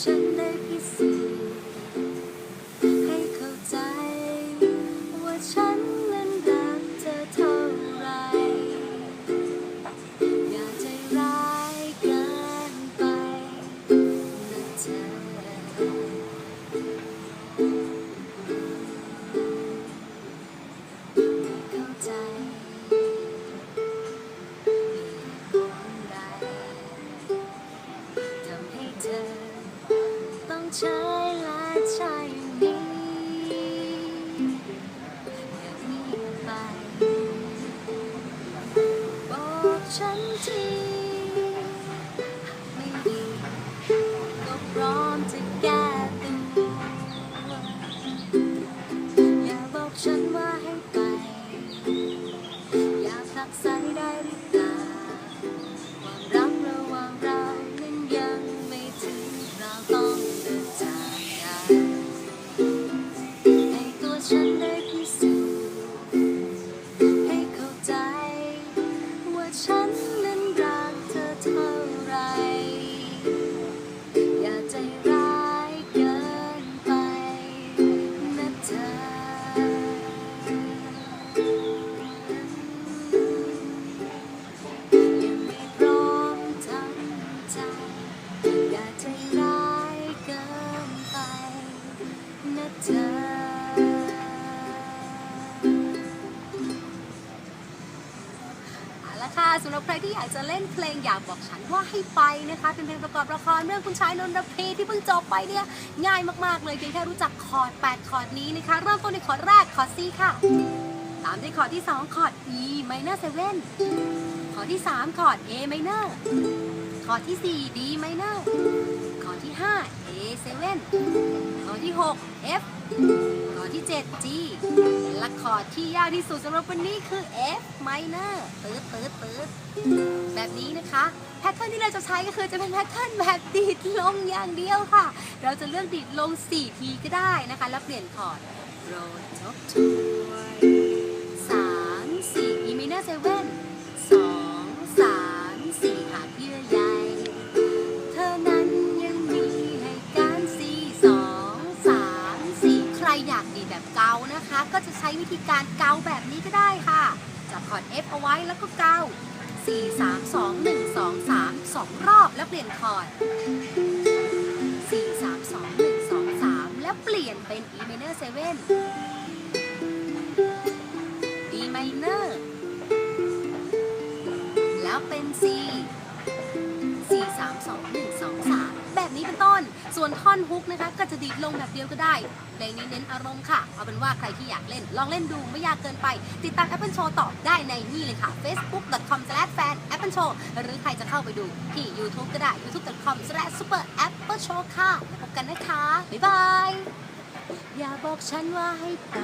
ฉันได้พิสูจน์ให้เข้าใจ ว่าฉันนั้นรักเธอเท่าไร อย่าใจร้ายเกินไปนะเธอ ต้องใช้และใช่นี้อย่าเงีไปบอกฉันทีหากไม่ดีก็พร้อมจะแก้ตัวอย่าบอกฉันว่าให้ไป อย่ากรักใสไค่ะสำหรับใครที่อยากจะเล่นเพลงอยากบอกฉันว่าให้ไปนะคะเป็นเพลงประกอบละครเรื่องคุณชายนนทพีที่เพิ่งจบไปเนี่ยง่ายมากๆเลยเพียงแค่รู้จักคอร์ด8คอร์ดนี้นะคะเริ่มต้นในคอร์ดแรกคอร์ด C ค่ะ ตามด้วยคอร์ดที่ 2 คอร์ด E minor 7คอร์ดที่ 3 คอร์ด A minor คอที่ 4 D minor คอร์ดที่ 5 A 7คอที่ 6 F คอที่ 7 G และคอร์ดที่ยากที่สุดสำหรับวันนี้คือ F minor ตืดตืดตืดแบบนี้นะคะ แพทเทิร์นที่เราจะใช้ก็คือจะเป็นแพทเทิร์นแบบดีดลงอย่างเดียวค่ะ เราจะเลือกดีดลง 4 ทีก็ได้นะคะ แล้วเปลี่ยนคอร์ดโปรดทบทวนสามสี่ E minor 7 เกานะคะ ก็จะใช้วิธีการเกาแบบนี้ก็ได้ค่ะ จับคอร์ด F เอาไว้แล้วก็เกาสี่สามสองหนึ่งสองสามสองรอบแล้วเปลี่ยนคอร์ดสี่สามสองหนึ่งสองสามแล้วเปลี่ยนเป็น E minor 7 D minor ส่วนท่อนฮุกนะคะก็จะดีดลงแบบเดียวก็ได้เพลงนี้เน้นอารมณ์ค่ะ เอาเป็นว่าใครที่อยากเล่น ลองเล่นดูไม่ยากเกินไป ติดตาม Apple Show ต่อได้ในนี่เลยค่ะ facebook.com/fan Apple Show หรือใครจะเข้าไปดูที่ YouTube ก็ได้ youtube.com/super Apple Show ค่ะแล้วพบกันนะคะ บ๊ายบาย อย่าบอกฉันว่าให้ไป